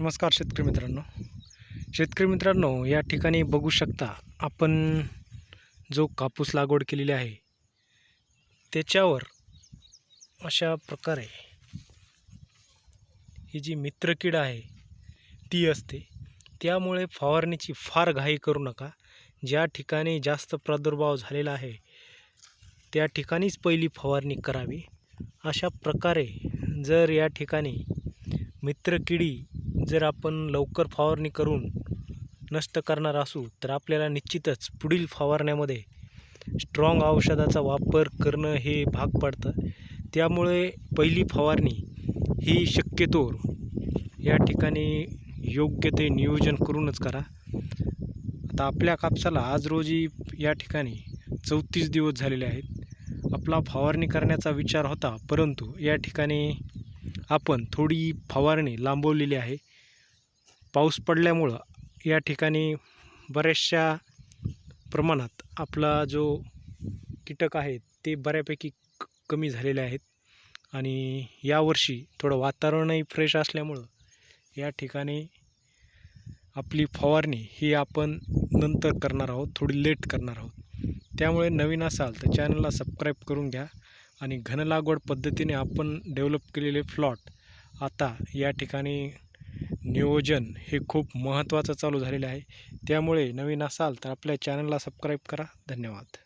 नमस्कार शेतकरी मित्रांनो. शेतकरी मित्रांनो या ठिकाणी बघू शकता आपण जो कापूस लागवड केलेली आहे त्याच्यावर अशा प्रकारे ही जी मित्रकीड आहे ती असते. त्यामुळे फवारणीची फार घाई करू नका. ज्या ठिकाणी जास्त प्रादुर्भाव झालेला आहे त्या ठिकाणीच पहिली फवारणी करावी. अशा प्रकारे जर या ठिकाणी मित्रकिडी जर आपण लवकर फवारणी करून नष्ट करणार असू तर आपल्याला निश्चितच पुढील फवारण्यामध्ये स्ट्रॉंग औषधाचा वापर करणं हे भाग पडतं. त्यामुळे पहिली फवारणी ही शक्यतोवर या ठिकाणी योग्य ते नियोजन करूनच करा. आता आपल्या कापसाला आज रोजी या ठिकाणी चौतीस दिवस झालेले आहेत. आपला फवारणी करण्याचा विचार होता परंतु या ठिकाणी आपण थोडी फवारणी लांबवलेली आहे. पाऊस पडल्यामुळं या ठिकाणी बऱ्याचशा प्रमाणात आपला जो कीटक आहे ते बऱ्यापैकी क कमी झालेले आहेत. आणि यावर्षी थोडं वातावरणही फ्रेश असल्यामुळं या ठिकाणी आपली फवारणी ही आपण नंतर करणार आहोत थोडी लेट करणार आहोत. त्यामुळे नवीन असाल तर चॅनलला सबस्क्राईब करून घ्या आणि घनलागवड पद्धतीने आपण डेव्हलप केलेले प्लॉट आता या ठिकाणी नियोजन हे खूप महत्त्वाचं चालू झालेलं आहे. त्यामुळे नवीन असाल तर आपल्या चॅनलला सबस्क्राईब करा. धन्यवाद.